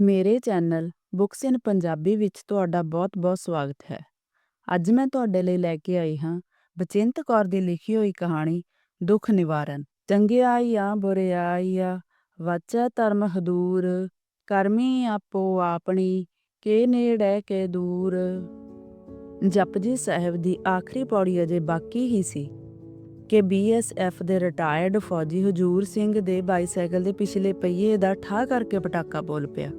ਮੇਰੇ channel books ਇਨ ਪੰਜਾਬੀ ਵਿੱਚ ਤੁਹਾਡਾ ਬਹੁਤ-ਬਹੁਤ ਸਵਾਗਤ ਹੈ। ਅੱਜ ਮੈਂ ਤੁਹਾਡੇ ਲਈ ਲੈ ਕੇ ਆਈ ਹਾਂ ਬਚਿੰਤ ਕੌਰ ਦੀ ਲਿਖੀ ਹੋਈ ਕਹਾਣੀ, ਦੁੱਖ ਨਿਵਾਰਨ। ਚੰਗਿਆਈਆਂ ਬੁਰਿਆਈਆਂ ਵਾਚੈ ਧਰਮ ਹਦੂਰ, ਕਰਮੀ ਆਪੋ ਆਪਣੀ, ਕੇ ਨੇੜੇ ਕੇ ਦੂਰ। ਜਪਜੀ ਸਾਹਿਬ ਦੀ ਆਖਰੀ ਪੌੜੀ ਅਜੇ ਬਾਕੀ ਹੀ ਸੀ ਕਿ ਬੀਐਸਐਫ ਦੇ ਰਿਟਾਇਰਡ ਫੌਜੀ ਹਜੂਰ ਸਿੰਘ ਦੇ ਬਾਈਸਾਈਕਲ ਦੇ ਪਿਛਲੇ ਪਹੀਏ ਦਾ ਠਾਹ ਕਰਕੇ ਪਟਾਕਾ ਬੋਲ ਪਿਆ।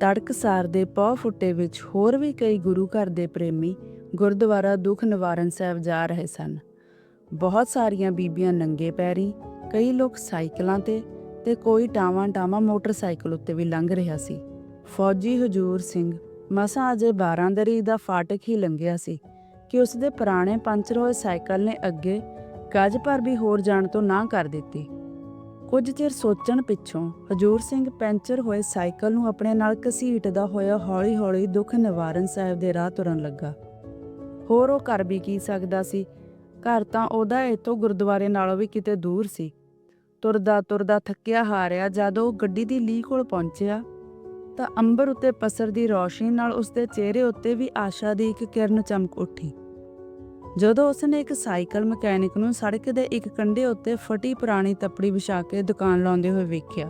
ਤੜਕਸਾਰ ਦੇ ਪੌ ਫੁੱਟੇ ਵਿੱਚ ਹੋਰ ਵੀ ਕਈ ਗੁਰੂ ਘਰ ਦੇ ਪ੍ਰੇਮੀ ਗੁਰਦੁਆਰਾ ਦੁੱਖ ਨਿਵਾਰਨ ਸਾਹਿਬ ਜਾ ਰਹੇ ਸਨ। ਬਹੁਤ ਸਾਰੀਆਂ ਬੀਬੀਆਂ ਨੰਗੇ ਪੈਰੀਂ, ਕਈ ਲੋਕ ਸਾਈਕਲਾਂ ਤੇ ਤੇ ਕੋਈ ਟਾਵਾਂ-ਟਾਵਾਂ ਮੋਟਰਸਾਈਕਲ ਉੱਤੇ ਵੀ ਲੰਘ ਰਿਹਾ ਸੀ। ਫੌਜੀ ਹਜੂਰ ਸਿੰਘ ਮਸਾਂ ਅਜੇ ਬਾਰਾਂਦਰੀ ਦਾ ਫਾਟਕ ਹੀ ਲੰਘਿਆ ਸੀ ਕਿ ਉਸ ਦੇ ਪੁਰਾਣੇ ਪੰਚਰ ਹੋਏ ਸਾਈਕਲ ਨੇ ਅੱਗੇ ਗਜ ਭਰ ਵੀ ਹੋਰ ਜਾਣ ਤੋਂ ਨਾ ਕਰ ਦਿੱਤੀ। ਕੁਝ ਚਿਰ ਸੋਚਣ ਪਿੱਛੋਂ ਹਜੂਰ ਸਿੰਘ ਪੈਂਚਰ ਹੋਏ ਸਾਈਕਲ ਨੂੰ ਆਪਣੇ ਨਾਲ ਘਸੀਟਦਾ ਹੋਇਆ ਹੌਲੀ-ਹੌਲੀ ਦੁੱਖ ਨਿਵਾਰਨ ਸਾਹਿਬ ਦੇ ਰਾਹ ਤੁਰਨ ਲੱਗਾ। ਹੋਰ ਉਹ ਕਰ ਵੀ ਕੀ ਸਕਦਾ ਸੀ? ਘਰ ਤਾਂ ਉਹਦਾ ਇੱਥੋਂ ਗੁਰਦੁਆਰੇ ਨਾਲੋਂ ਵੀ ਕਿਤੇ ਦੂਰ ਸੀ। ਤੁਰਦਾ-ਤੁਰਦਾ ਥੱਕਿਆ ਹਾਰਿਆ ਜਦ ਉਹ ਗੱਡੀ ਦੀ ਲੀਹ ਕੋਲ ਪਹੁੰਚਿਆ ਤਾਂ ਅੰਬਰ ਉੱਤੇ ਪਸਰ ਦੀ ਰੌਸ਼ਨੀ ਨਾਲ ਉਸਦੇ ਚਿਹਰੇ ਉੱਤੇ ਵੀ ਆਸ਼ਾ ਦੀ ਇੱਕ ਕਿਰਨ ਚਮਕ ਉੱਠੀ। ਜਦੋਂ ਉਸਨੇ ਇੱਕ ਸਾਈਕਲ ਮਕੈਨਿਕ ਨੂੰ ਸੜਕ ਦੇ ਇੱਕ ਕੰਢੇ ਉੱਤੇ ਫਟੀ ਪੁਰਾਣੀ ਤਪੜੀ ਵਿਛਾ ਕੇ ਦੁਕਾਨ ਲਾਉਂਦੇ ਹੋਏ ਵੇਖਿਆ।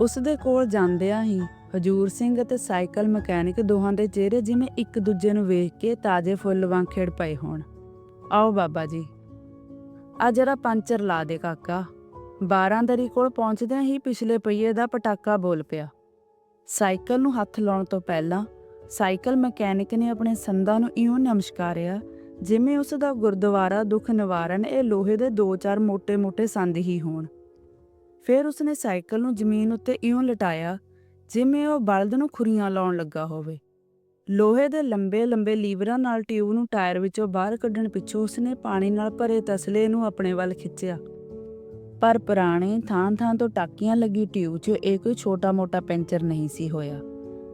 ਉਸਦੇ ਕੋਲ ਜਾਂਦਿਆਂ ਹੀ ਹਜੂਰ ਸਿੰਘ ਅਤੇ ਸਾਈਕਲ ਮਕੈਨਿਕ ਦੋਹਾਂ ਦੇ ਚਿਹਰੇ ਜਿਵੇਂ ਇੱਕ ਦੂਜੇ ਨੂੰ ਵੇਖ ਕੇ ਤਾਜ਼ੇ ਫੁੱਲ ਵਾਂਗ ਖਿੜ ਪਏ ਹੋਣ। ਆਓ ਬਾਬਾ ਜੀ, ਆ ਜਰਾ ਪੰਚਰ ਲਾ ਦੇ ਕਾਕਾ। ਬਾਰਾਂਦਰੀ ਕੋਲ ਪਹੁੰਚਦਿਆਂ ਹੀ ਪਿਛਲੇ ਪਹੀਏ ਦਾ ਪਟਾਕਾ ਬੋਲ ਪਿਆ। ਸਾਈਕਲ ਨੂੰ ਹੱਥ ਲਾਉਣ ਤੋਂ ਪਹਿਲਾਂ ਸਾਈਕਲ ਮਕੈਨਿਕ ਨੇ ਆਪਣੇ ਸੰਦਾਂ ਨੂੰ ਇਉਂ ਨਮਸਕਾਰਿਆ ਜਿਵੇਂ ਉਸ ਦਾ ਗੁਰਦੁਆਰਾ ਦੁੱਖ ਨਿਵਾਰਨ, ਇਹ ਲੋਹੇ ਦੇ ਦੋ ਚਾਰ ਮੋٹے-ਮੋٹے ਸੰਦ ਹੀ ਹੋਣ। ਫਿਰ ਉਸਨੇ ਸਾਈਕਲ ਨੂੰ ਜ਼ਮੀਨ ਉੱਤੇ ਇਉਂ ਲਟਾਇਆ, ਜਿਵੇਂ ਉਹ ਬਲਦ ਨੂੰ ਖੁਰੀਆਂ ਲਾਉਣ ਲੱਗਾ ਹੋਵੇ। ਲੋਹੇ ਦੇ ਲੰਬੇ-ਲੰਬੇ ਲੀਵਰਾਂ ਨਾਲ ਟਿਊਬ ਨੂੰ ਟਾਇਰ ਵਿੱਚੋਂ ਬਾਹਰ ਕੱਢਣ ਪਿੱਛੋਂ ਉਸਨੇ ਪਾਣੀ ਨਾਲ ਭਰੇ ਤਸਲੇ ਨੂੰ ਆਪਣੇ ਵੱਲ ਖਿੱਚਿਆ। ਪਰ ਪੁਰਾਣੇ ਥਾਂ-ਥਾਂ ਤੋਂ ਟਾਕੀਆਂ ਲੱਗੀ ਟਿਊਬ 'ਚ ਇਹ ਕੋਈ ਛੋਟਾ-ਮੋਟਾ ਪੈਂਚਰ ਨਹੀਂ ਸੀ ਹੋਇਆ।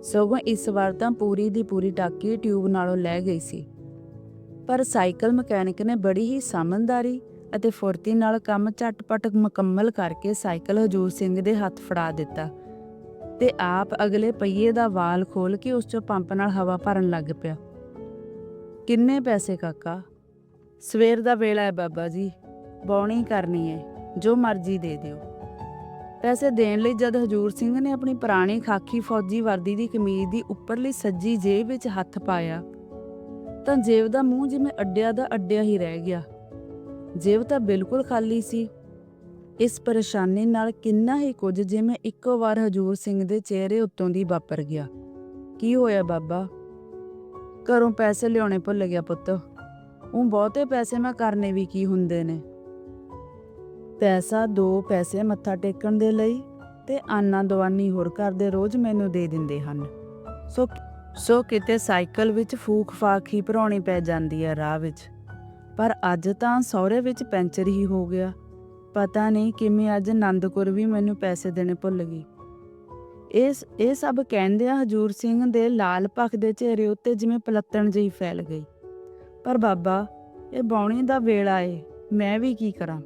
ਸਗੋਂ ਇਸ ਵਾਰ ਤਾਂ ਪੂਰੀ ਦੀ ਪੂਰੀ ਟਾਕੀ ਟਿਊਬ ਨਾਲੋਂ ਲੈ ਗਈ ਸੀ। ਪਰ ਸਾਈਕਲ ਮਕੈਨਿਕ ਨੇ ਬੜੀ ਹੀ ਸਮਝਦਾਰੀ ਅਤੇ ਫੁਰਤੀ ਨਾਲ ਕੰਮ ਝਟ-ਪਟ ਮੁਕੰਮਲ ਕਰਕੇ ਸਾਈਕਲ ਹਜੂਰ ਸਿੰਘ ਦੇ ਹੱਥ ਫੜਾ ਦਿੱਤਾ ਤੇ ਆਪ ਅਗਲੇ ਪਹੀਏ ਦਾ ਵਾਲ ਖੋਲ ਕੇ ਉਸ 'ਚੋਂ ਪੰਪ ਨਾਲ ਹਵਾ ਭਰਨ ਲੱਗ ਪਿਆ। ਕਿੰਨੇ ਪੈਸੇ ਕਾਕਾ? ਸਵੇਰ ਦਾ ਵੇਲਾ ਹੈ ਬਾਬਾ ਜੀ, ਬੌਣੀ ਕਰਨੀ ਹੈ ਜੋ ਮਰਜ਼ੀ ਦੇ ਦਿਓ। ਪੈਸੇ ਦੇਣ ਲਈ ਜਦ ਹਜੂਰ ਸਿੰਘ ਨੇ ਆਪਣੀ ਪੁਰਾਣੀ ਖਾਕੀ ਫੌਜੀ ਵਰਦੀ ਦੀ ਕਮੀਜ਼ ਦੀ ਉੱਪਰਲੀ ਸੱਜੀ ਜੇਬ ਵਿੱਚ ਹੱਥ ਪਾਇਆ ਤਾਂ ਜੇਬ ਦਾ ਮੂੰਹ ਜਿਵੇਂ ਅੱਡਿਆ ਦਾ ਅੱਡਿਆ ਹੀ ਰਹਿ ਗਿਆ। ਜੇਬ ਤਾਂ ਬਿਲਕੁਲ ਖਾਲੀ ਸੀ। ਇਸ ਪਰੇਸ਼ਾਨੀ ਨਾਲ ਕਿੰਨਾ ਹੀ ਕੁਝ ਜਿਵੇਂ ਇੱਕੋ ਵਾਰ ਹਜੂਰ ਸਿੰਘ ਦੇ ਚਿਹਰੇ ਉੱਤੋਂ ਦੀ ਵਾਪਰ ਗਿਆ। ਕੀ ਹੋਇਆ ਬਾਬਾ? ਘਰੋਂ ਪੈਸੇ ਲਿਆਉਣੇ ਭੁੱਲ ਗਿਆ ਪੁੱਤ। ਉਹ ਬਹੁਤੇ ਪੈਸੇ ਮੈਂ ਕਰਨੇ ਵੀ ਕੀ ਹੁੰਦੇ ਨੇ। ਪੈਸਾ ਦੋ ਪੈਸੇ ਮੱਥਾ ਟੇਕਣ ਦੇ ਲਈ ਤੇ ਆਨਾ ਦਵਾਨੀ ਹੋਰ ਘਰ ਦੇ ਰੋਜ਼ ਮੈਨੂੰ ਦੇ ਦਿੰਦੇ ਹਨ। ਸੋ ਸੋ ਕਿਤੇ ਸਾਈਕਲ ਵਿੱਚ ਫੂਕ ਫਾਕ ਹੀ ਭਰਾਉਣੀ ਪੈ ਜਾਂਦੀ ਹੈ ਰਾਹ ਵਿੱਚ। ਪਰ ਅੱਜ ਤਾਂ ਸਹੁਰੇ ਵਿੱਚ ਪੈਂਚਰ ਹੀ ਹੋ ਗਿਆ। ਪਤਾ ਨਹੀਂ ਕਿਵੇਂ ਅੱਜ ਨੰਦਕੁਰ ਵੀ ਮੈਨੂੰ ਪੈਸੇ ਦੇਣੇ ਭੁੱਲ ਗਈ। ਇਸ ਇਹ ਸਭ ਕਹਿੰਦਿਆਂ ਹਜੂਰ ਸਿੰਘ ਦੇ ਲਾਲ ਪੱਖ ਦੇ ਚਿਹਰੇ ਉੱਤੇ ਜਿਵੇਂ ਪਲੱਤਣ ਜਿਹੀ ਫੈਲ ਗਈ। ਪਰ ਬਾਬਾ, ਇਹ ਬੌਣੀ ਦਾ ਵੇਲਾ ਏ, ਮੈਂ ਵੀ ਕੀ ਕਰਾਂ?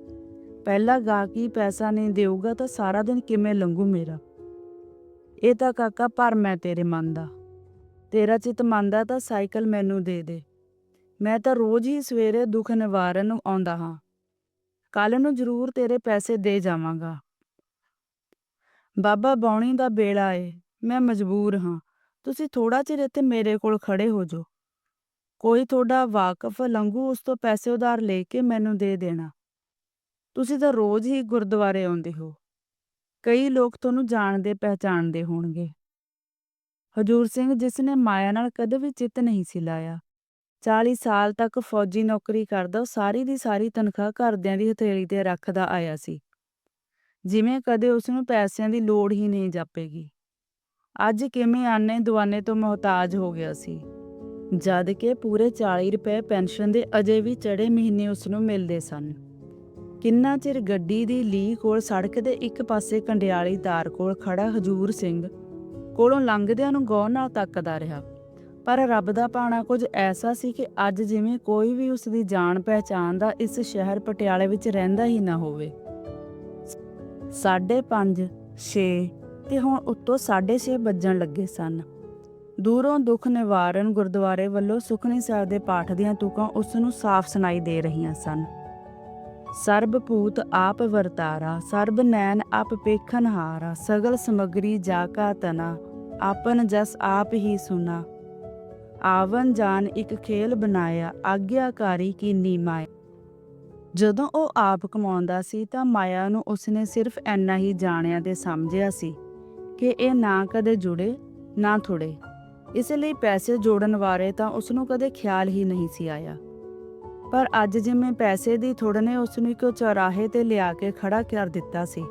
ਪਹਿਲਾ ਗਾ ਹੀ ਪੈਸਾ ਨਹੀਂ ਦੇਊਗਾ ਤਾਂ ਸਾਰਾ ਦਿਨ ਕਿਵੇਂ ਲੰਘੂ ਮੇਰਾ? ਇਹ ਤਾਂ ਕਾਕਾ ਭਰਮ ਮੈਂ ਤੇਰੇ ਮਨ ਦਾ। ਤੇਰਾ ਚਿੱਤ ਮੰਨਦਾ ਤਾਂ ਸਾਈਕਲ ਮੈਨੂੰ ਦੇ ਦੇ। ਮੈਂ ਤਾਂ ਰੋਜ਼ ਹੀ ਸਵੇਰੇ ਦੁੱਖ ਨਿਵਾਰਨ ਨੂੰ ਆਉਂਦਾ ਹਾਂ। ਕੱਲ ਨੂੰ ਜ਼ਰੂਰ ਤੇਰੇ ਪੈਸੇ ਦੇ ਜਾਵਾਂਗਾ। ਬਾਬਾ ਬੌਣੀ ਦਾ ਵੇਲਾ ਏ, ਮੈਂ ਮਜਬੂਰ ਹਾਂ। ਤੁਸੀਂ ਥੋੜਾ ਚਿਰ ਇੱਥੇ ਮੇਰੇ ਕੋਲ ਖੜੇ ਹੋ ਜਾਓ। ਕੋਈ ਤੁਹਾਡਾ ਵਾਕਫ ਲੰਘੂ ਉਸ ਤੋਂ ਪੈਸੇ ਉਧਾਰ ਲੈ ਕੇ ਮੈਨੂੰ ਦੇ ਦੇਣਾ। ਤੁਸੀਂ ਤਾਂ ਰੋਜ਼ ਹੀ ਗੁਰਦੁਆਰੇ ਆਉਂਦੇ ਹੋ। ਕਈ ਲੋਕ ਤੁਹਾਨੂੰ ਜਾਣਦੇ ਪਹਿਚਾਣਦੇ ਹੋਣਗੇ। ਹਜੂਰ ਸਿੰਘ ਜਿਸ ਨੇ ਮਾਇਆ ਨਾਲ ਕਦੇ ਵੀ ਚਿੱਤ ਨਹੀਂ ਸੀ ਲਾਇਆ। 40 ਸਾਲ ਤੱਕ ਫੌਜੀ ਨੌਕਰੀ ਕਰਦਾ, ਉਹ ਸਾਰੀ ਦੀ ਸਾਰੀ ਤਨਖਾਹ ਘਰਦਿਆਂ ਦੀ ਹਥੇਲੀ ਤੇ ਰੱਖਦਾ ਆਇਆ ਸੀ। ਜਿਵੇਂ ਕਦੇ ਉਸਨੂੰ ਪੈਸਿਆਂ ਦੀ ਲੋੜ ਹੀ ਨਹੀਂ ਜਾਪੇਗੀ। ਅੱਜ ਕਿਵੇਂ ਆਨੇ ਦੁਆਨੇ ਤੋਂ ਮੁਹਤਾਜ ਹੋ ਗਿਆ ਸੀ। ਜਦ ਕਿ ਪੂਰੇ 40 ਰੁਪਏ ਪੈਨਸ਼ਨ ਦੇ ਅਜੇ ਵੀ ਚੜੇ ਮਹੀਨੇ ਉਸਨੂੰ ਮਿਲਦੇ ਸਨ। ਕਿੰਨਾ ਚਿਰ ਗੱਡੀ ਦੀ ਲੀਹ ਕੋਲ ਸੜਕ ਦੇ ਇੱਕ ਪਾਸੇ ਕੰਡਿਆਲੀ ਤਾਰ ਕੋਲ ਖੜਾ ਹਜੂਰ ਸਿੰਘ ਕੋਲੋਂ ਲੰਘਦਿਆਂ ਨੂੰ ਗੌਰ ਨਾਲ ਤੱਕਦਾ ਰਿਹਾ। ਪਰ ਰੱਬ ਦਾ ਭਾਣਾ ਕੁਝ ਐਸਾ ਸੀ ਕਿ ਅੱਜ ਜਿਵੇਂ ਕੋਈ ਵੀ ਉਸ ਦੀ ਜਾਣ ਪਹਿਚਾਣ ਦਾ ਇਸ ਸ਼ਹਿਰ ਪਟਿਆਲੇ ਵਿੱਚ ਰਹਿੰਦਾ ਹੀ ਨਾ ਹੋਵੇ। ਸਾਢੇ ਪੰਜ, ਛੇ, ਤੇ ਹੁਣ ਉੱਤੋਂ 6:30 ਵੱਜਣ ਲੱਗੇ ਸਨ ਦੂਰੋਂ ਦੁੱਖ ਨਿਵਾਰਨ ਗੁਰਦੁਆਰੇ ਵੱਲੋਂ ਸੁਖਨੀ ਸਾਹਿਬ ਦੇ ਪਾਠ ਦੀਆਂ ਤੁਕਾਂ ਉਸ ਨੂੰ ਸਾਫ਼ ਸੁਣਾਈ ਦੇ ਰਹੀਆਂ ਸਨ ਸਰਬ ਭੂਤ ਆਪ ਵਰਤਾਰਾ, ਸਰਬ ਨੈਣ ਆਪ ਪੇਖਨਹਾਰਾ ਸਗਲ ਸਮਗਰੀ ਜਾ ਕਾ ਤਨਾ, ਆਪਨ ਜਸ ਆਪ ਹੀ ਸੁਨਾ। ਆਵਨ ਜਾਨ ਇੱਕ ਖੇਲ ਬਣਾਇਆ, ਆਗਿਆਕਾਰੀ ਕੀ ਨੀਮਾਇ ਜਦੋਂ ਉਹ ਆਪ ਕਮਾਉਂਦਾ ਸੀ ਤਾਂ ਮਾਇਆ ਨੂੰ ਉਸਨੇ ਸਿਰਫ ਇੰਨਾ ਹੀ ਜਾਣਿਆ ਤੇ ਸਮਝਿਆ ਸੀ ਕਿ ਇਹ ਨਾ ਕਦੇ ਜੁੜੇ, ਨਾ ਥੁੜੇ। ਇਸ ਲਈ ਪੈਸੇ ਜੋੜਨ ਬਾਰੇ ਤਾਂ ਉਸ ਨੂੰ ਕਦੇ ਖਿਆਲ ਹੀ ਨਹੀਂ ਸੀ ਆਇਆ। ਪਰ ਅੱਜ ਜਿਵੇਂ ਪੈਸੇ ਦੀ ਥੁੜ ਨੇ ਉਸ ਨੂੰ ਇੱਕ ਚੌਰਾਹੇ ਤੇ ਲਿਆ ਕੇ ਖੜਾ ਕਰ ਦਿੱਤਾ ਸੀ।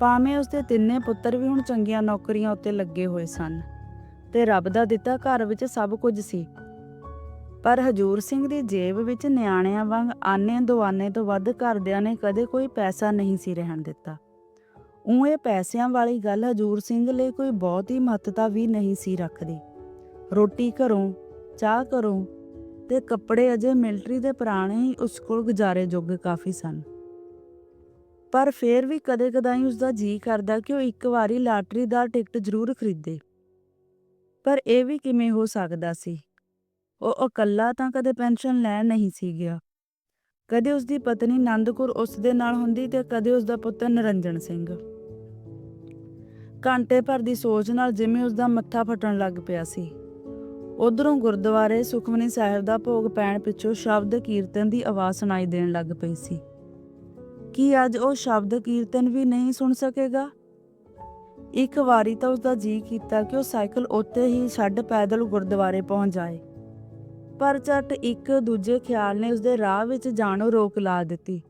ਭਾਵੇਂ ਉਸਦੇ ਤਿੰਨੇ ਪੁੱਤਰ ਵੀ ਹੁਣ ਚੰਗੀਆਂ ਨੌਕਰੀਆਂ ਉੱਤੇ ਲੱਗੇ ਹੋਏ ਸਨ ਤੇ ਰੱਬ ਦਾ ਦਿੱਤਾ ਘਰ ਵਿੱਚ ਸਭ ਕੁਝ ਸੀ। ਪਰ ਹਜੂਰ ਸਿੰਘ ਦੀ ਜੇਬ ਵਿੱਚ ਨਿਆਣਿਆਂ ਵਾਂਗ ਆਨੇ ਦੁਆਨੇ ਤੋਂ ਵੱਧ ਘਰਦਿਆਂ ਨੇ ਕਦੇ ਕੋਈ ਪੈਸਾ ਨਹੀਂ ਸੀ ਰਹਿਣ ਦਿੱਤਾ। ਉਹ ਇਹ ਪੈਸਿਆਂ ਵਾਲੀ ਗੱਲ ਹਜੂਰ ਸਿੰਘ ਲਈ ਕੋਈ ਬਹੁਤੀ ਮਹੱਤਤਾ ਵੀ ਨਹੀਂ ਸੀ ਰੱਖਦੀ। ਰੋਟੀ ਘਰੋਂ, ਚਾਹ ਘਰੋਂ ਤੇ ਕੱਪੜੇ ਅਜੇ ਮਿਲਟਰੀ ਦੇ ਪੁਰਾਣੇ ਹੀ ਉਸ ਕੋਲ ਗੁਜ਼ਾਰੇ ਜੋਗੇ ਕਾਫੀ ਸਨ। ਪਰ ਫੇਰ ਵੀ ਕਦੇ-ਕਦਾਈ ਉਸ ਦਾ ਜੀ ਕਰਦਾ ਕਿ ਉਹ ਇੱਕ ਵਾਰੀ ਲਾਟਰੀ ਦਾ ਟਿਕਟ ਜ਼ਰੂਰ ਖਰੀਦੇ। ਪਰ ਇਹ ਵੀ ਕਿਵੇਂ ਹੋ ਸਕਦਾ ਸੀ? ਉਹ ਇਕੱਲਾ ਤਾਂ ਕਦੇ ਪੈਨਸ਼ਨ ਲੈ ਨਹੀਂ ਸੀ ਗਿਆ। ਕਦੇ ਉਸ ਦੀ ਪਤਨੀ ਨੰਦਕੁਰ ਉਸ ਦੇ ਨਾਲ ਹੁੰਦੀ ਤੇ ਕਦੇ ਉਸ ਦਾ ਪੁੱਤਰ ਨਰੰਜਨ ਸਿੰਘ। ਘੰਟੇ ਭਰ ਦੀ ਸੋਚ ਨਾਲ ਜਿਵੇਂ ਉਸ ਦਾ ਮੱਥਾ ਫਟਣ ਲੱਗ ਪਿਆ ਸੀ। ਉਧਰੋਂ ਗੁਰਦੁਆਰੇ ਸੁਖਮਨੀ ਸਾਹਿਬ ਦਾ ਭੋਗ ਪੈਣ ਪਿੱਛੋਂ ਸ਼ਬਦ ਕੀਰਤਨ ਦੀ ਆਵਾਜ਼ ਸੁਣਾਈ ਦੇਣ ਲੱਗ ਪਈ ਸੀ। ਕੀ ਅੱਜ ਉਹ ਸ਼ਬਦ ਕੀਰਤਨ ਵੀ ਨਹੀਂ ਸੁਣ ਸਕੇਗਾ? ਇੱਕ ਵਾਰੀ ਤਾਂ ਉਸ ਦਾ ਜੀ ਕੀਤਾ ਕਿ ਉਹ ਸਾਈਕਲ ਉੱਤੇ ਹੀ ਛੱਡ ਪੈਦਲ ਗੁਰਦੁਆਰੇ ਪਹੁੰਚ ਜਾਏ। ਪਰ ਝਟ ਇੱਕ ਦੂਜੇ ਖਿਆਲ ਨੇ ਉਸਦੇ ਰਾਹ ਵਿੱਚ ਜਾਣੋ ਰੋਕ ਲਾ ਦਿੱਤੀ।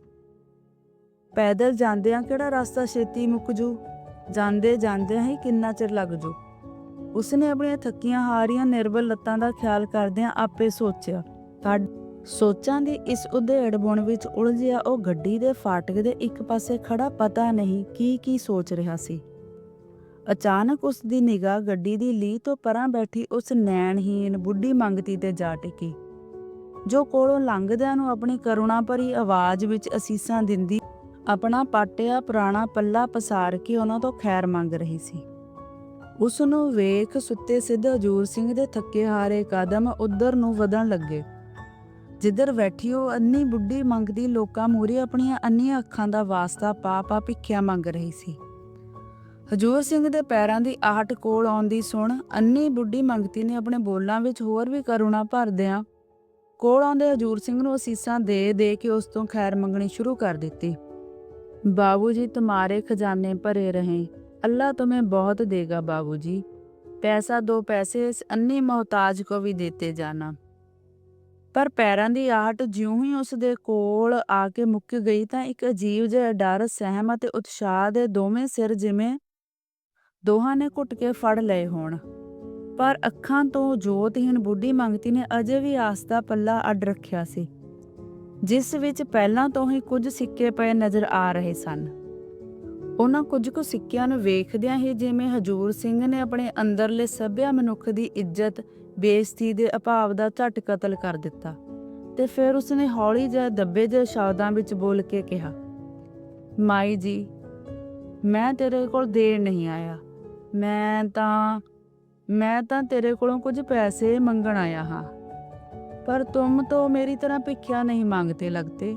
ਪੈਦਲ ਜਾਂਦਿਆਂ ਕਿਹੜਾ ਰਸਤਾ ਛੇਤੀ ਮੁੱਕ ਜੂ? ਜਾਂਦੇ ਜਾਂਦਿਆਂ ਹੀ ਕਿੰਨਾ ਚਿਰ ਲੱਗ ਜੂ? ਉਸਨੇ ਆਪਣੀਆਂ ਥੱਕੀਆਂ ਹਾਰੀਆਂ ਨਿਰਬਲ ਲੱਤਾਂ ਦਾ ਖਿਆਲ ਕਰਦਿਆਂ ਆਪੇ ਸੋਚਿਆ, ਕੱਢ। ਸੋਚਾਂ ਦੀ ਇਸ ਉਧੇੜ ਬੁਣ ਵਿੱਚ ਉਲਝਿਆ ਉਹ ਗੱਡੀ ਦੇ ਫਾਟਕ ਦੇ ਇੱਕ ਪਾਸੇ ਖੜਾ ਪਤਾ ਨਹੀਂ ਕੀ ਕੀ ਸੋਚ ਰਿਹਾ ਸੀ। ਅਚਾਨਕ ਉਸ ਦੀ ਨਿਗਾਹ ਗੱਡੀ ਦੀ ਲੀ ਤੋਂ ਪਰਾਂ ਬੈਠੀ ਉਸ ਨੈਣਹੀਨ ਬੁੱਢੀ ਮੰਗਤੀ ਤੇ ਜਾ ਟਿਕੀ। ਜੋ ਕੋਲੋਂ ਲੰਘਦਿਆਂ ਨੂੰ ਆਪਣੀ ਕਰੁਣਾ ਭਰੀ ਆਵਾਜ਼ ਵਿੱਚ ਅਸੀਸਾਂ ਦਿੰਦੀ, ਆਪਣਾ ਪਾਟਿਆ ਪੁਰਾਣਾ ਪੱਲਾ ਪਸਾਰ ਕੇ ਉਹਨਾਂ ਤੋਂ ਖੈਰ ਮੰਗ ਰਹੀ ਸੀ। ਉਸ ਨੂੰ ਵੇਖ ਸੁੱਤੇ ਸਿੱਧ ਹਜੂਰ ਸਿੰਘ ਦੇ ਥੱਕੇ ਹਾਰੇ ਕਦਮ ਉਧਰ ਨੂੰ ਵਧਣ ਲੱਗੇ। ਜਿੱਧਰ ਬੈਠੀ ਉਹ ਅੰਨੀ ਬੁੱਢੀ ਮੰਗਦੀ ਲੋਕਾਂ ਮੂਰੇ ਆਪਣੀਆਂ ਅੰਨੀਆਂ ਅੱਖਾਂ ਦਾ ਵਾਸਤਾ ਪਾ ਪਾ ਭਿੱਖਿਆ ਮੰਗ ਰਹੀ ਸੀ। ਹਜੂਰ ਸਿੰਘ ਦੇ ਪੈਰਾਂ ਦੀ ਆਹਟ ਕੋਲ ਆਉਂਦੀ ਸੁਣ ਅੰਨੀ ਬੁੱਢੀ ਮੰਗਤੀ ਨੇ ਆਪਣੇ ਬੋਲਾਂ ਵਿੱਚ ਹੋਰ ਵੀ ਕਰੁਣਾ ਭਰਦਿਆਂ ਕੋਲ ਆਉਂਦੇ ਹਜੂਰ ਸਿੰਘ ਨੂੰ ਅਸੀਸਾਂ ਦੇ ਦੇ ਕੇ ਉਸ ਤੋਂ ਖੈਰ ਮੰਗਣੀ ਸ਼ੁਰੂ ਕਰ ਦਿੱਤੀ। ਬਾਬੂਜੀ ਤੁਹਾਰੇ ਖਜ਼ਾਨੇ ਭਰੇ ਰਹੇ। अल्लाह तुम्हें बहुत देगा बाबूजी ਪੈਸਾ ਦੋ ਪੈਸੇ ਇਸ ਅੰਨੀ ਮੁਹਤਾਜ ਕੋ ਵੀ ਦਿੱਤੇ ਜਾਣਾ ਪਰ ਪੈਰਾਂ ਦੀ ਆਹਟ ਜਿਉਂ ਹੀ ਉਸ ਦੇ ਕੋਲ ਆ ਕੇ ਮੁੱਕ ਗਈ ਤਾਂ ਇੱਕ ਅਜੀਬ ਜਿਹਾ ਡਰ ਸਹਿਮ ਅਤੇ ਉਤਸ਼ਾਹ ਦੇ ਦੋਵੇਂ ਸਿਰ ਜਿਵੇਂ ਦੋਹਾਂ ਨੇ ਘੁੱਟ ਕੇ ਫੜ ਲਏ ਹੋਣ ਪਰ ਅੱਖਾਂ ਤੋਂ ਜੋਤਹੀਨ ਬੁੱਢੀ ਮੰਗਤੀ ਨੇ ਅਜੇ ਵੀ ਆਸ ਦਾ ਪੱਲਾ ਅੱਡ ਰੱਖਿਆ ਸੀ ਜਿਸ ਵਿੱਚ ਪਹਿਲਾਂ ਤੋਂ ਹੀ ਕੁਝ ਸਿੱਕੇ ਪਏ ਨਜ਼ਰ ਆ ਰਹੇ ਸਨ ਉਹਨਾਂ ਕੁਝ ਕੁ ਸਿੱਕਿਆਂ ਨੂੰ ਵੇਖਦਿਆਂ ਹੀ ਜਿਵੇਂ ਹਜੂਰ ਸਿੰਘ ਨੇ ਆਪਣੇ ਅੰਦਰਲੇ ਸੱਭਿਆ ਮਨੁੱਖ ਦੀ ਇੱਜ਼ਤ, ਬੇਇੱਜ਼ਤੀ ਦੇ ਅਭਾਵ ਦਾ ਝਟ ਕਤਲ ਕਰ ਦਿੱਤਾ ਤੇ ਫਿਰ ਉਸਨੇ ਹੌਲੀ ਜਿਹੇ ਦੱਬੇ ਜਿਹੇ ਸ਼ਬਦਾਂ ਵਿੱਚ ਬੋਲ ਕੇ ਕਿਹਾ, ਮਾਈ ਜੀ, ਮੈਂ ਤੇਰੇ ਕੋਲ ਦੇਰ ਨਹੀਂ ਆਇਆ। ਮੈਂ ਤਾਂ ਮੈਂ ਤਾਂ ਤੇਰੇ ਕੋਲੋਂ ਕੁਝ ਪੈਸੇ ਮੰਗਣ ਆਇਆ ਹਾਂ। ਪਰ ਤੁਮ तो ਮੇਰੀ ਤਰ੍ਹਾਂ ਭਿੱਖਿਆ ਨਹੀਂ ਮੰਗਤੇ ਲੱਗਤੇ।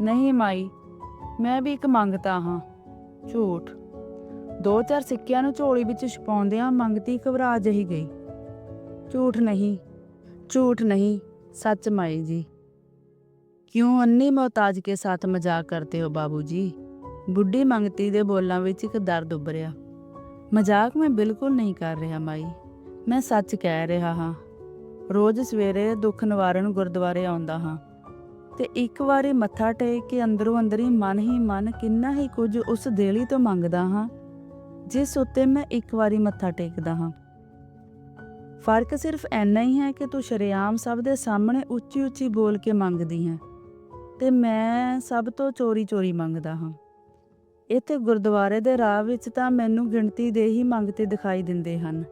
ਨਹੀਂ ਮਾਈ, ਮੈਂ ਵੀ ਇੱਕ ਮੰਗਤਾ ਹਾਂ। ਝੂਠ। ਦੋ ਚਾਰ ਸਿੱਕਿਆਂ ਨੂੰ ਝੋਲੀ ਵਿੱਚ ਛਪਾਉਂਦਿਆਂ ਮੰਗਤੀ ਘਬਰਾ ਜਹੀ ਗਈ। ਝੂਠ ਨਹੀਂ ਝੂਠ ਨਹੀਂ, ਸੱਚ ਮਾਈ ਜੀ। ਕਿਉਂ ਅੰਨੀ ਮੁਹਤਾਜ ਕੇ ਸਾਥ ਮਜ਼ਾਕ ਕਰਤੇ ਹੋ ਬਾਬੂ ਜੀ? ਬੁੱਢੀ ਮੰਗਤੀ ਦੇ ਬੋਲਾਂ ਵਿੱਚ ਇੱਕ ਦਰਦ ਉੱਭਰਿਆ। ਮਜ਼ਾਕ ਮੈਂ ਬਿਲਕੁਲ ਨਹੀਂ ਕਰ ਰਿਹਾ ਮਾਈ। ਮੈਂ ਸੱਚ ਕਹਿ ਰਿਹਾ ਹਾਂ। ਰੋਜ਼ ਸਵੇਰੇ ਦੁੱਖ ਨਿਵਾਰਨ ਗੁਰਦੁਆਰੇ ਆਉਂਦਾ ਹਾਂ। ਤੇ ਇੱਕ ਵਾਰੀ ਮੱਥਾ ਟੇਕ ਕੇ ਅੰਦਰੋਂ ਅੰਦਰ ਹੀ ਮਨ ਹੀ ਮਨ ਕਿੰਨਾ ਹੀ ਕੁਝ ਉਸ ਦੇਲੀ ਤੋਂ ਮੰਗਦਾ ਹਾਂ, ਜਿਸ ਉੱਤੇ ਮੈਂ ਇੱਕ ਵਾਰੀ ਮੱਥਾ ਟੇਕਦਾ ਹਾਂ। ਫ਼ਰਕ ਸਿਰਫ ਐਨਾ ਹੀ ਹੈ ਕਿ ਤੂੰ ਸ਼ਰੇਆਮ ਸਭ ਦੇ ਸਾਹਮਣੇ ਉੱਚੀ ਉੱਚੀ ਬੋਲ ਕੇ ਮੰਗਦੀ ਹੈ, ਤੇ ਮੈਂ ਸਭ ਤੋਂ ਚੋਰੀ ਚੋਰੀ ਮੰਗਦਾ ਹਾਂ। ਇੱਥੇ ਗੁਰਦੁਆਰੇ ਦੇ ਰਾਹ ਵਿੱਚ ਤਾਂ ਮੈਨੂੰ ਗਿਣਤੀ ਦੇ ਹੀ ਮੰਗਤੇ ਦਿਖਾਈ ਦਿੰਦੇ ਹਨ।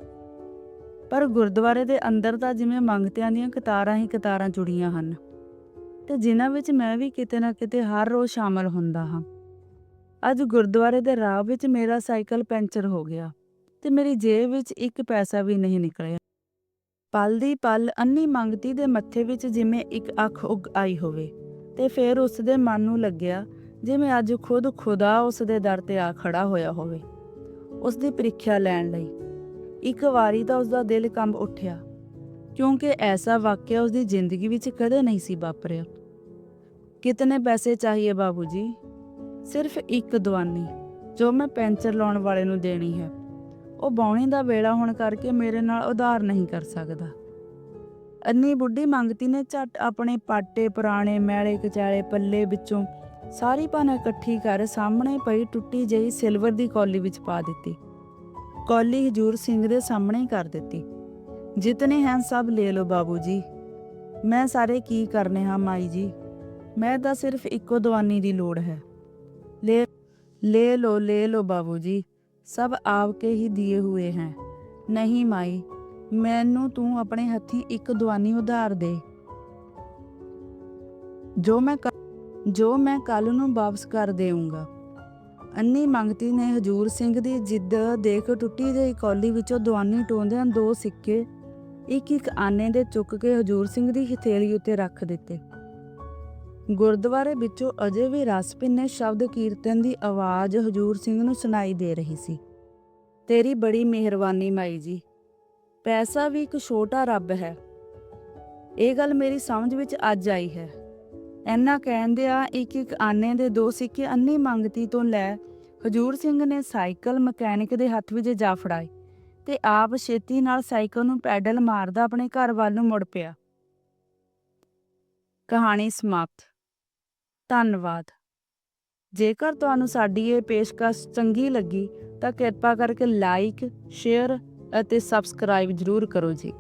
ਪਰ ਗੁਰਦੁਆਰੇ ਦੇ ਅੰਦਰ ਤਾਂ ਜਿਵੇਂ ਮੰਗਤਿਆਂ ਦੀਆਂ ਕਤਾਰਾਂ ਹੀ ਕਤਾਰਾਂ ਜੁੜੀਆਂ ਹਨ। ਤੇ ਜਿਨ੍ਹਾਂ ਵਿੱਚ ਮੈਂ ਵੀ ਕਿਤੇ ਨਾ ਕਿਤੇ ਹਰ ਰੋਜ਼ ਸ਼ਾਮਲ ਹੁੰਦਾ ਹਾਂ। ਅੱਜ ਗੁਰਦੁਆਰੇ ਦੇ ਰਾਹ ਵਿੱਚ ਮੇਰਾ ਸਾਈਕਲ ਪੈਂਚਰ ਹੋ ਗਿਆ ਤੇ ਮੇਰੀ ਜੇਬ ਵਿੱਚ ਇੱਕ ਪੈਸਾ ਵੀ ਨਹੀਂ ਨਿਕਲਿਆ। ਪਲ ਦੀ ਪਲ ਅੰਨੀ ਮੰਗਤੀ ਦੇ ਮੱਥੇ ਵਿੱਚ ਜਿਵੇਂ ਇੱਕ ਅੱਖ ਉੱਗ ਆਈ ਹੋਵੇ ਤੇ ਫਿਰ ਉਸ ਦੇ ਮਨ ਨੂੰ ਲੱਗਿਆ ਜਿਵੇਂ ਅੱਜ ਖੁਦ ਖੁਦਾ ਉਸ ਦੇ ਦਰ ਤੇ ਆ ਖੜਾ ਹੋਇਆ ਹੋਵੇ। ਉਸ ਦੀ ਪ੍ਰੀਖਿਆ ਲੈਣ ਲਈ ਇੱਕ ਵਾਰੀ ਤਾਂ ਉਸ ਦਾ ਦਿਲ ਕੰਬ ਉੱਠਿਆ ਕਿਉਂਕਿ ਐਸਾ ਵਾਕਿਆ ਉਸ ਦੀ ਜ਼ਿੰਦਗੀ ਵਿੱਚ ਕਦੇ ਨਹੀਂ ਸੀ ਵਾਪਰਿਆ। ਕਿਤਨੇ ਪੈਸੇ ਚਾਹੀਏ ਬਾਬੂ ਜੀ ਸਿਰਫ ਇੱਕ ਦਵਾਨੀ, ਜੋ ਮੈਂ ਪੈਂਚਰ ਲਾਉਣ ਵਾਲੇ ਨੂੰ ਦੇਣੀ ਹੈ। ਉਹ ਬੌਣੀ ਦਾ ਵੇਲਾ ਹੋਣ ਕਰਕੇ ਮੇਰੇ ਨਾਲ ਉਧਾਰ ਨਹੀਂ ਕਰ ਸਕਦਾ। ਅੰਨੀ ਬੁੱਢੀ ਮੰਗਤੀ ਨੇ ਝੱਟ ਆਪਣੇ ਪਾਟੇ, ਪੁਰਾਣੇ ਮੈਲੇ ਕਚਾਲੇ ਪੱਲੇ ਵਿੱਚੋਂ ਸਾਰੀ ਭਨ ਇਕੱਠੀ ਕਰ ਸਾਹਮਣੇ ਪਈ ਟੁੱਟੀ ਜਿਹੀ ਸਿਲਵਰ ਦੀ ਕੌਲੀ ਵਿੱਚ ਪਾ ਦਿੱਤੀ। ਕੌਲੀ ਹਜੂਰ ਸਿੰਘ ਦੇ ਸਾਹਮਣੇ ਹੀ ਕਰ ਦਿੱਤੀ। ਜਿਤਨੇ ਹਨ ਸਭ ਲੈ ਲਓ ਬਾਬੂ ਜੀ ਮੈਂ ਸਾਰੇ ਕੀ ਕਰਨੇ ਹਾਂ, ਮਾਈ ਜੀ? ਮੈਂ ਤਾਂ ਸਿਰਫ ਇੱਕੋ ਦਵਾਨੀ ਦੀ ਲੋੜ ਹੈ। ਲੈ ਲੈ ਲੋ ਲੈ ਲੋ ਬਾਬੂ ਜੀ ਸਭ ਆਪਕੇ ਹੀ ਦਿਏ ਹੋਏ ਹੈ। ਨਹੀਂ ਮਾਈ, ਮੈਨੂੰ ਤੂੰ ਆਪਣੇ ਹੱਥੀ ਇੱਕ ਦਵਾਨੀ ਉਧਾਰ ਦੇ। ਜੋ ਮੈਂ ਜੋ ਮੈਂ ਕੱਲ ਨੂੰ ਵਾਪਸ ਕਰ ਦੇਵਾਂਗਾ ਅੰਨੀ ਮੰਗਤੀ ਨੇ ਹਜੂਰ ਸਿੰਘ ਦੀ ਜਿੱਦ ਦੇਖ ਟੁੱਟੀ ਜਿਹੀ ਕੌਲੀ ਵਿੱਚੋਂ ਦਵਾਨੀ ਟੋਂਦਿਆਂ ਦੋ ਸਿੱਕੇ ਇੱਕ ਇੱਕ ਆਨੇ ਦੇ ਚੁੱਕ ਕੇ ਹਜੂਰ ਸਿੰਘ ਦੀ ਹਥੇਲੀ ਉੱਤੇ ਰੱਖ ਦਿੱਤੇ। ਗੁਰਦੁਆਰੇ ਵਿੱਚੋਂ ਅਜੇ ਵੀ ਰਸ ਭਿੰਨੇ ਸ਼ਬਦ ਕੀਰਤਨ ਦੀ ਆਵਾਜ਼ ਹਜੂਰ ਸਿੰਘ ਨੂੰ ਸੁਣਾਈ ਦੇ ਰਹੀ ਸੀ। ਤੇਰੀ ਬੜੀ ਮਿਹਰਬਾਨੀ ਮਾਈ ਜੀ। ਪੈਸਾ ਵੀ ਇੱਕ ਛੋਟਾ ਰੱਬ ਹੈ। ਇਹ ਗੱਲ ਮੇਰੀ ਸਮਝ ਵਿੱਚ ਅੱਜ ਆਈ ਹੈ। ਐਨਾ ਕਹਿੰਦਿਆਂ ਇੱਕ ਇੱਕ ਆਨੇ ਦੇ ਦੋ ਸਿੱਕੇ ਅੰਨੀ ਮੰਗਤੀ ਤੋਂ ਲੈ ਹਜੂਰ ਸਿੰਘ ਨੇ ਸਾਈਕਲ ਮਕੈਨਿਕ ਦੇ ਹੱਥ ਵਿੱਚ ਜਾ ਫੜਾਏ ਤੇ ਆਪ ਛੇਤੀ ਨਾਲ ਸਾਈਕਲ ਨੂੰ ਪੈਡਲ ਮਾਰਦਾ ਆਪਣੇ ਘਰ ਵੱਲ ਨੂੰ ਮੁੜ ਪਿਆ। ਕਹਾਣੀ ਸਮਾਪਤ। ਧੰਨਵਾਦ। ਜੇਕਰ ਤੁਹਾਨੂੰ ਸਾਡੀ ਇਹ ਪੇਸ਼ਕਸ਼ ਚੰਗੀ ਲੱਗੀ, ਤਾਂ ਕਿਰਪਾ ਕਰਕੇ ਲਾਈਕ ਸ਼ੇਅਰ ਅਤੇ ਸਬਸਕ੍ਰਾਈਬ ਜ਼ਰੂਰ ਕਰੋ ਜੀ।